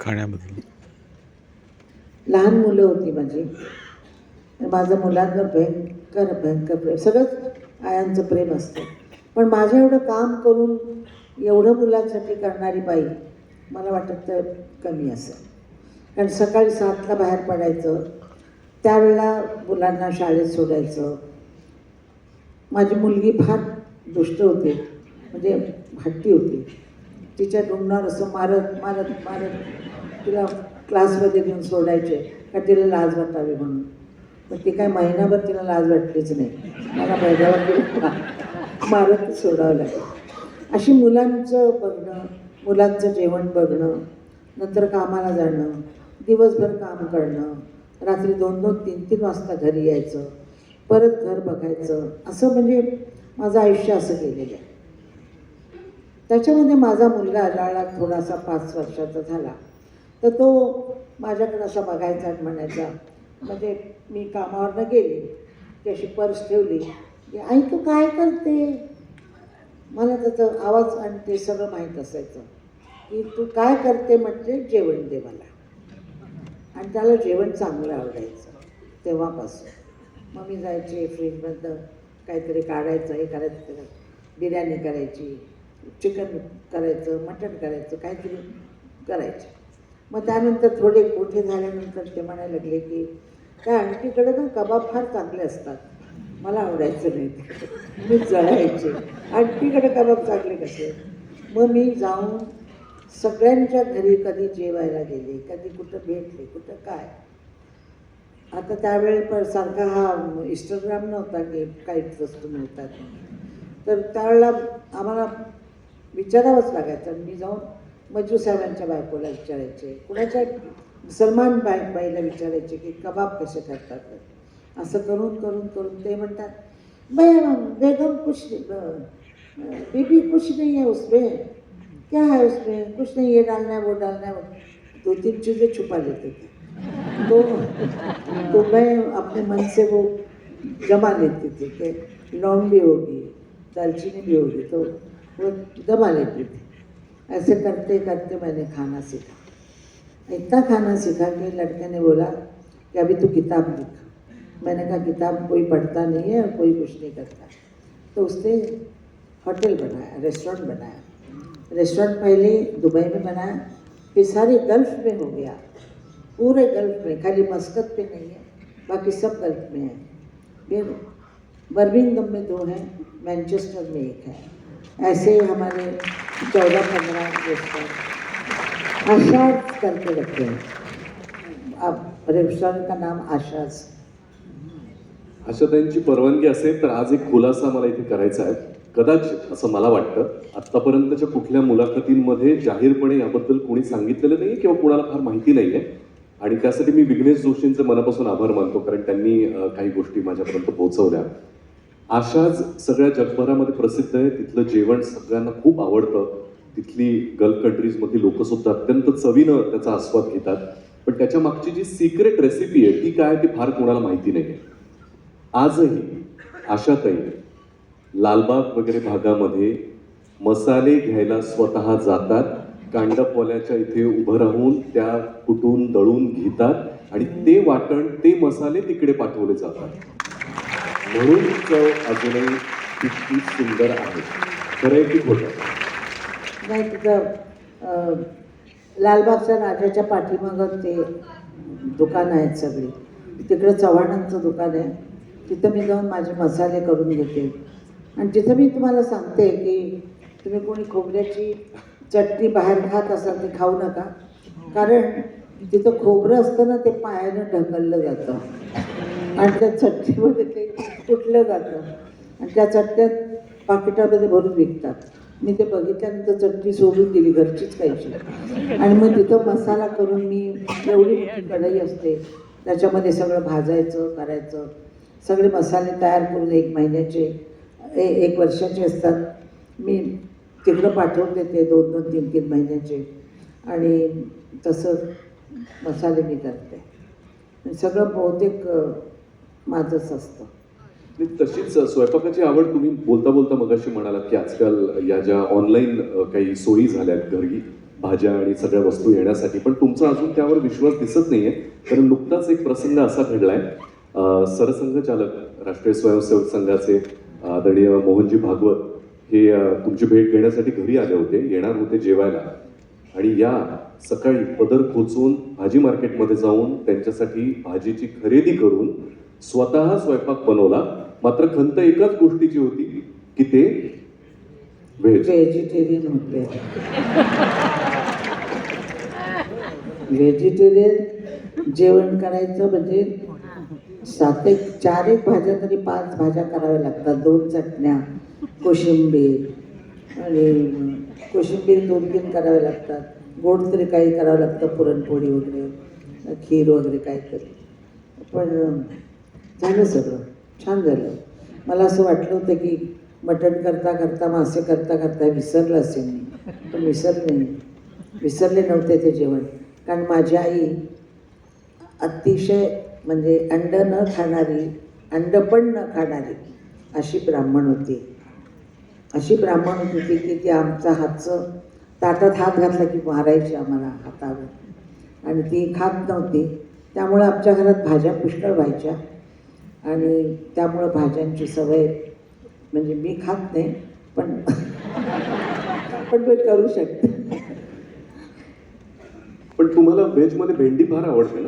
खाण्याबद्दल. लहान मुलं होती माझी. माझं मुलांवर भयंकर भयंकर प्रेम सगळंच आयांचं प्रेम असतं. पण माझ्या एवढं काम करून एवढं मुलांसाठी करणारी बाई मला वाटत तर कमी असेल. कारण सकाळी सातला बाहेर पडायचं त्यावेळेला मुलांना शाळेत सोडायचं. माझी मुलगी फार दुष्ट होती म्हणजे हट्टी होती. तिच्या डोंगरावर असं मारत मारत मारत तिला क्लासमध्ये घेऊन सोडायचे. का तिला लाज वाटावी म्हणून. पण ती काय महिनाभर तिला लाज वाटलीच नाही. मला महिन्यावर मारत सोडावं लागेल. अशी मुलांचं बघणं मुलांचं जेवण बघणं नंतर कामाला जाणं दिवसभर काम करणं रात्री दोन दोन तीन तीन वाजता घरी यायचं परत घर बघायचं असं म्हणजे माझं आयुष्य असं गेलेलं आहे. त्याच्यामध्ये माझा मुलगा लाळा थोडासा पाच वर्षाचा झाला. तर तो माझ्याकडं असा बघायचा म्हणायचा म्हणजे मी कामावरनं गेली की अशी पर्स ठेवली. की आई तू काय करते? मला त्याचा आवाज आणि ते सगळं माहीत असायचं की तू काय करते म्हणजे जेवण दे मला. आणि त्याला जेवण चांगलं आवडायचं तेव्हापासून. मग मी जायचे फ्रीजमधनं काहीतरी काढायचं हे करायचं बिर्याणी करायची. चिकन करायचं मटण करायचं काहीतरी करायचं. मग त्यानंतर थोडे मोठे झाल्यानंतर ते म्हणायला लागले की काय आंटीकडे ना कबाब फार चांगले असतात. मला आवडायचं नाही ते. मी जळायचे. आणखीकडे कबाब चांगले कसे? मग मी जाऊन सगळ्यांच्या घरी कधी जेवायला गेले कधी कुठं भेटले कुठं काय. आता त्यावेळी पण सारखा हा इंस्टाग्राम नव्हता की काहीच वस्तू मिळतात तर त्यावेळेला आम्हाला विचारावंच लागायचं. मी जाऊन मज्जू साहेबांच्या बायकोला विचारायचे. कुणाच्या सलमान बाय बाईला विचारायचे की कबाब कसे करतात असं करून करून करून ते म्हणतात बै बेगम कुछ बीबी कुछ नहीं है उसमें. क्या है उसमें? कुछ नहीं ये डालना है वो डालना है. वो दो तीन चीज़ें छुपा लेते थे. तो तो मैं अपने मन से वो जमा लेती थी कि लौंग भी होगी दालचीनी भी होगी तो वो जमा लेती थी। ऐसे करते करते मैंने खाना सीखा। इतना खाना सीखा कि लड़के ने बोला कि अभी तू किताब लिख। मैंने कहा, किताब कोई पढ़ता नहीं है और कोई कुछ नहीं करता। तो उसने होटल बनाया, रेस्टोरेंट बनाया। रेस्टोरेंट पहले दुबई में बनाया, फिर सारे गल्फ में हो गया। पूरे गल्फ में, खाली मस्कत पे नहीं है, बाकी सब गल्फ में है। फिर बर्मिंगम में दो हैं, मैनचेस्टर में एक है। ऐसे हमारे चौदह पंद्रह रेस्टोरेंट आशाज करके रखे हैं। अब रेस्टोरेंट का नाम आशाज आशाताईंची परवानगी असेल तर आज एक खुलासा मला इथे करायचा आहे. कदाचित असं मला वाटतं आत्तापर्यंतच्या कुठल्या मुलाखतींमध्ये जाहीरपणे याबद्दल कोणी सांगितलेलं नाही किंवा कुणाला फार माहिती नाही आहे आणि त्यासाठी मी विघ्नेश जोशींचे मनापासून आभार मानतो कारण त्यांनी काही गोष्टी माझ्यापर्यंत पोहोचवल्या. आशाज सगळ्या जगभरामध्ये प्रसिद्ध आहे. तिथलं जेवण सगळ्यांना खूप आवडतं. तिथली गल्फ कंट्रीजमधली लोकसुद्धा अत्यंत चवीनं त्याचा आस्वाद घेतात. पण त्याच्या मागची जी सिक्रेट रेसिपी आहे ती काय ती फार कोणाला माहिती नाही. आहे आजही आशातही लालबाग वगैरे भागामध्ये मसाले घ्यायला स्वतः जातात. कांडपवाल्याच्या इथे उभं राहून त्या कुटून दळून घेतात आणि ते वाटण ते मसाले तिकडे पाठवले जातात. म्हणून चव अजूनही तितकी सुंदर आहे. खरं की खोटं? नाही तिथं लालबागच्या राजाच्या पाठीमागं ते दुकान आहेत सगळी. तिकडं चव्हाणांचं दुकान आहे. तिथं मी जाऊन माझे मसाले करून घेते. आणि तिथं मी तुम्हाला सांगते की तुम्ही कोणी खोबऱ्याची चटणी बाहेर खात असाल ती खाऊ नका. कारण तिथं खोबरं असतं ना ते पायानं ढकललं जातं. आणि त्या चटणीमध्ये काही तुटलं जातं. आणि त्या चटण्यात पाकिटामध्ये भरून विकतात. मी ते बघितल्यानंतर चटणी सोडून दिली घरचीच खायची. आणि मग तिथं मसाला करून मी एवढी मोठी कढई असते. त्याच्यामध्ये सगळं भाजायचं करायचं. सगळे मसाले तयार करून एक महिन्याचे ए एक वर्षाचे असतात. मी तिकडं पाठवून देते दोन दोन तीन तीन महिन्याचे. आणि तसं मसाले मी करते. सगळं बहुतेक माझंच असतं. तशीच स्वयंपाकाची आवड तुम्ही बोलता बोलता मगाशी म्हणालात की आजकाल या ज्या ऑनलाईन काही सोयी झाल्यात घरी भाज्या आणि सगळ्या वस्तू येण्यासाठी पण तुमचा अजून त्यावर विश्वास दिसत नाहीये. कारण नुकताच एक प्रसंग असा घडलाय. सरसंघचालक राष्ट्रीय स्वयंसेवक संघाचे आदरणीय मोहनजी भागवत हे तुमची भेट घेण्यासाठी घरी आले होते येणार होते जेवायला. आणि या सकाळी पदर खोचून भाजी मार्केटमध्ये जाऊन त्यांच्यासाठी भाजीची खरेदी करून स्वतः स्वयंपाक बनवला. मात्र खंत एकाच गोष्टीची होती की ते व्हेज. व्हेजिटेरियन होते व्हेजिटेरियन जेवण करायचं म्हणजे सात एक चार एक भाज्या तरी पाच भाज्या कराव्या लागतात. दोन चटण्या कोशिंबीर आणि कोशिंबीर दोन तीन कराव्या लागतात. गोड तरी काही करावं लागतं पुरणपोळी वगैरे खीर वगैरे काहीतरी. पण झालं सगळं छान झालं. मला असं वाटलं होतं की मटण करता करता मासे करता करता विसरलं असेल मी. पण विसरले. विसरले नव्हते ते जेवण. कारण माझी आई अतिशय म्हणजे अंड न खाणारी अंड पण न खाणारी अशी ब्राह्मण होती. अशी ब्राह्मण होती की ती आमचा हातचं ताटात हात घातला की मारायची आम्हाला हातावर. आणि ती खात नव्हती. त्यामुळं आमच्या घरात भाज्या पुष्कळ व्हायच्या. आणि त्यामुळं भाज्यांची सवय म्हणजे मी खात नाही पण पण मी करू शकते. पण तुम्हाला व्हेजमध्ये भेंडी फार आवडते ना?